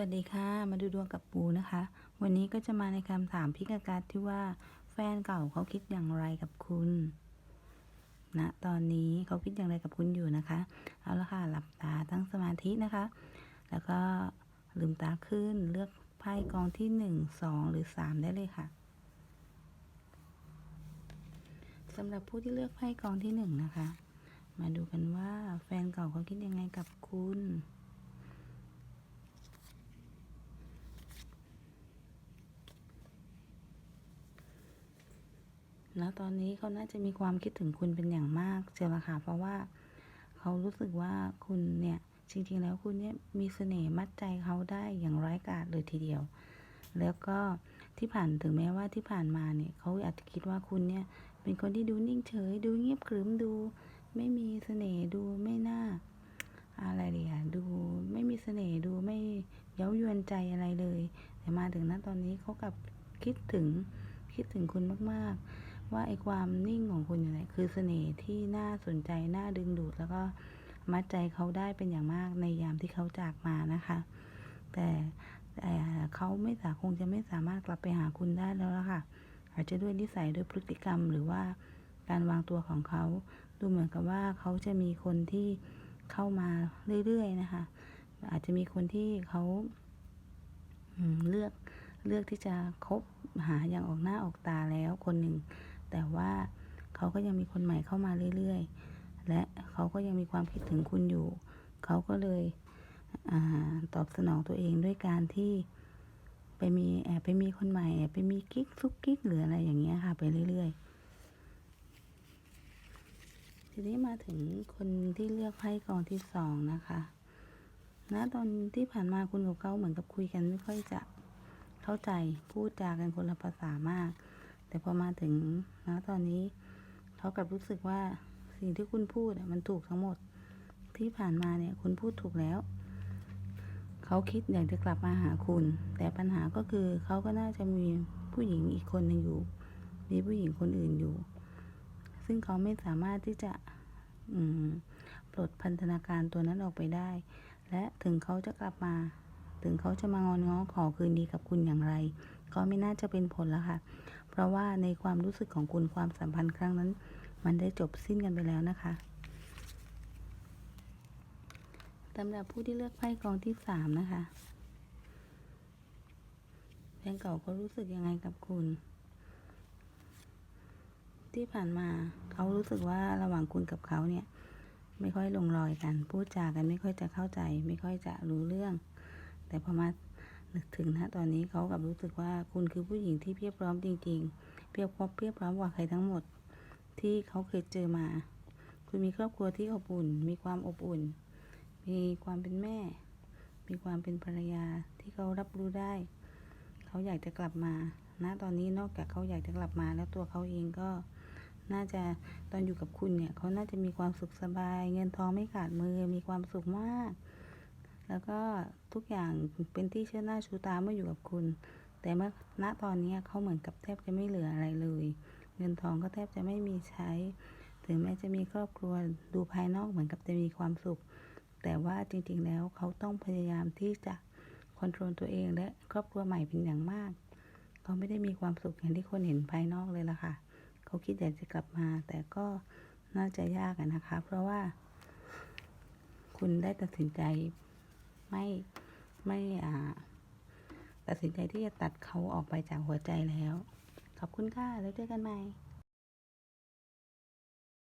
วัสดีค่ะ มาดูดวงกับปูนะคะ วันนี้ก็จะมาในคำถามพิกาการที่ว่าแฟนเก่าเขาคิดอย่างไรกับคุณณนะตอนนี้เขาคิดอย่างไรกับคุณอยู่นะคะ เอาละค่ะ หลับตาตั้งสมาธินะคะ แล้วก็ลืมตาขึ้นเลือกไพ่กองที่หนึ่งสองหรือสามได้เลยค่ะสำหรับผู้ที่เลือกไพ่กองที่หนึ่งนะคะ มาดูกันว่าแฟนเก่าเขาคิดยังไงกับคุณ แล้วตอนนี้เขาน่าจะมีความคิดถึงคุณเป็นอย่างมากเชียวละค่ะ เพราะว่าเขารู้สึกว่าคุณเนี่ยจริงๆ แล้วคุณเนี่ยมีเสน่ห์มัดใจเขาได้อย่างร้ายกาจเลยทีเดียว แล้วก็ที่ผ่านถึงแม้ว่าที่ผ่านมาเนี่ยเขาอาจจะคิดว่าคุณเนี่ยเป็นคนที่ดูนิ่งเฉย ดูเงียบขรึมดู ไม่มีเสน่ห์ดูไม่น่า อะไรเดียดูไม่มีเสน่ห์ดูไม่เย้ายวนใจอะไรเลย แต่มาถึงณตอนนี้เขากลับคิดถึงคิดถึงคุณมากๆ ว่าไอ้ความนิ่งของคุณอยู่ไหนคือเสน่ห์ที่น่าสนใจน่าดึงดูด แล้วก็มัดใจเขาได้เป็นอย่างมากในยามที่เขาจากมานะคะ แต่แต่เขาไม่สาคงจะไม่สามารถกลับไปหาคุณได้แล้วละค่ะ อาจจะด้วยนิสัยด้วยพฤติกรรมหรือว่าการวางตัวของเขา ดูเหมือนกับว่าเขาจะมีคนที่เข้ามาเรื่อยๆนะคะ อาจจะมีคนที่เขาเลือกเลือกที่จะคบหาอย่างออกหน้าออกตาแล้วคนหนึ่ง แต่ว่าเขาก็ยังมีคนใหม่เข้ามาเรื่อยๆ และเขาก็ยังมีความคิดถึงคุณอยู่ เขาก็เลยอตอบสนองตัวเองด้วยการที่ไปมีแอบไปมีคนใหม่แอบไปมีกิ๊กซุกกิ๊กหรืออะไรอย่างเงี้ยค่ะ ไปเรื่อยๆ ทีนี้มาถึงคนที่เลือกไพ่กองที่สองนะคะณตอนที่ผ่านมาคุณกับเขาเหมือนกับคุยกันไม่ค่อยจะเข้าใจพูดจากันคนละภาษามาก แต่พอมาถึงณตอนนี้เขากลับรู้สึกว่าสิ่งที่คุณพูดมันถูกทั้งหมดที่ผ่านมาเนี่ยคุณพูดถูกแล้ว เขาคิดอยากจะกลับมาหาคุณ แต่ปัญหาก็คือเขาก็น่าจะมีผู้หญิงอีกคนหนึ่งอยู่ มีผู้หญิงคนอื่นอยู่ ซึ่งเขาไม่สามารถที่จะปลดพันธนาการตัวนั้นออกไปได้ และถึงเขาจะกลับมา ถึงเขาจะมางอนง้อขอคืนดีกับคุณอย่างไร ก็ไม่น่าจะเป็นผลแล้วค่ะ ราะว่าในความรู้สึกของคุณความสัมพันธ์ครั้งนั้น มันได้จบสิ้นกันไปแล้วนะคะสำหรับผู้ที่เลือกไพ่กองที่สามนะคะแฟนเก่าเขารู้สึกยังไงกับคุณ ที่ผ่านมาเขารู้สึกว่าระหว่างคุณกับเขาเนี่ย ไม่ค่อยลงรอยกัน พูดจากันไม่ค่อยจะเข้าใจ ไม่ค่อยจะรู้เรื่อง แต่พอมา นึกถึงนะตอนนี้เขากับรู้สึกว่าคุณคือผู้หญิงที่เพียบพร้อมจริง ๆ เพียบพร้อมเพียบพร้อมกว่าใครทั้งหมด ที่เขาเคยเจอมา คุณมีครอบครัวที่อบอุ่น มีความอบอุ่น มีความเป็นแม่ มีความเป็นภรรยาที่เขารับรู้ได้ เขาอยากจะกลับมาณตอนนี้นอกจากเขาอยากจะกลับมาแล้วตัวเขาเองก็น่าจะตอนอยู่กับคุณเนี่ยเขาน่าจะมีความสุขสบาย เงินทองไม่ขาดมือมีความสุขมาก แล้วก็ทุกอย่างเป็นที่เชื่อหน้าชูตาเมื่ออยู่กับคุณ แต่เมื่อณตอนนี้เขาเหมือนกับแทบจะไม่เหลืออะไรเลย เงินทองก็แทบจะไม่มีใช้ ถึงแม้จะมีครอบครัวดูภายนอกเหมือนกับจะมีความสุข แต่ว่าจริงๆแล้วเขาต้องพยายามที่จะคอนโทรลตัวเองและครอบครัวใหม่เป็นอย่างมาก เขาไม่ได้มีความสุขอย่างที่คนเห็นภายนอกเลยล่ะค่ะ เขาคิดอยากจะกลับมา แต่ก็น่าจะยากนะคะ เพราะว่า คุณได้ตัดสินใจ ไม่ไม่อ่าตัดสินใจที่จะตัดเขาออกไปจากหัวใจแล้ว ขอบคุณค่ะ แล้วเจอกันใหม่